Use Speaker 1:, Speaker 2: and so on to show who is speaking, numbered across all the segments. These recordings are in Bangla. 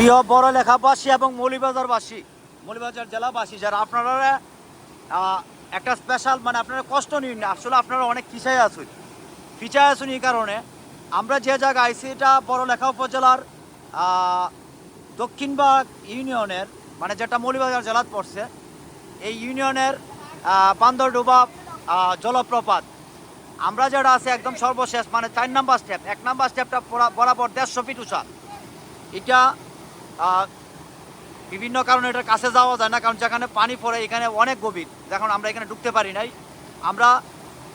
Speaker 1: প্রিয় বড় লেখাবাসী এবং মৌলিবাজারবাসী, মৌলিবাজার জেলাবাসী যারা, আপনারা একটা স্পেশাল মানে আপনারা কষ্ট নিন আসলে আপনারা অনেক পিছায় আছেন। পিছায় আছেন এই কারণে, আমরা যে জায়গায় আইসি এটা বড় লেখা উপজেলার দক্ষিণবাগ ইউনিয়নের মানে যেটা মৌলিবাজার জেলাত পড়ছে, এই ইউনিয়নের বান্দরডোবা জলপ্রপাত। আমরা যেটা আছে, একদম সর্বশেষ মানে চার নাম্বার স্টেপ এক নাম্বার স্টেপটা বরাবর দেড়শো ফিট উঁচা। এটা বিভিন্ন কারণে এটার কাছে যাওয়া যায় না, কারণ যেখানে পানি পড়ে এখানে অনেক গভীর। যখন আমরা এখানে ঢুকতে পারি নাই। আমরা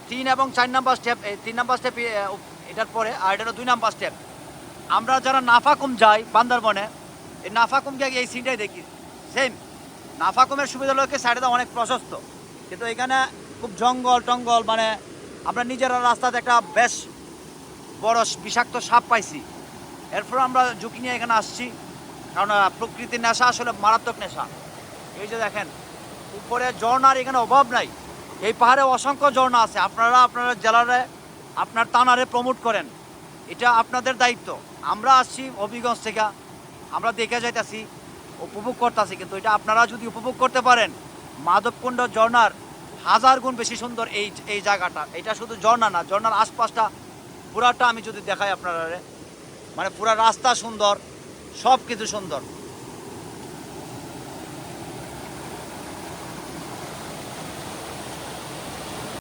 Speaker 1: তিন এবং চার নাম্বার স্টেপ তিন নাম্বার স্টেপ এটার পরে, আর এটা দুই নাম্বার স্টেপ আমরা যারা নাফাকুম যাই বান্দরবনে, এই নাফাকুম গিয়ে এই সিনটাই দেখি। সেম নাফাকুমের সুবিধা সাইডে অনেক প্রশস্ত। কিন্তু এখানে খুব জঙ্গল টঙ্গল মানে আমরা নিজেরা রাস্তাতে একটা বেশ বড় বিষাক্ত সাপ পাইছি। এরপর আমরা ঝুঁকি নিয়ে এখানে আসছি। কারণ প্রকৃতির নেশা আসলে মারাত্মক নেশা। এই যে দেখেন, উপরে ঝর্ণার এখানে অভাব নাই। এই পাহাড়ে অসংখ্য ঝর্ণা আছে। আপনারা আপনারা জেলারে, আপনার তানারে প্রমোট করেন। এটা আপনাদের দায়িত্ব। আমরা আসছি হবিগঞ্জ থেকে। আমরা দেখে যাইতাছি, উপভোগ করতেছি। কিন্তু এটা আপনারা যদি উপভোগ করতে পারেন, মাধবকুণ্ড ঝর্ণার হাজার গুণ বেশি সুন্দর এই এই জায়গাটা। এটা শুধু ঝর্ণা না, ঝর্ণার আশপাশটা পুরাটা আমি যদি দেখাই আপনারা মানে পুরা রাস্তা সুন্দর সব কিছু সুন্দর।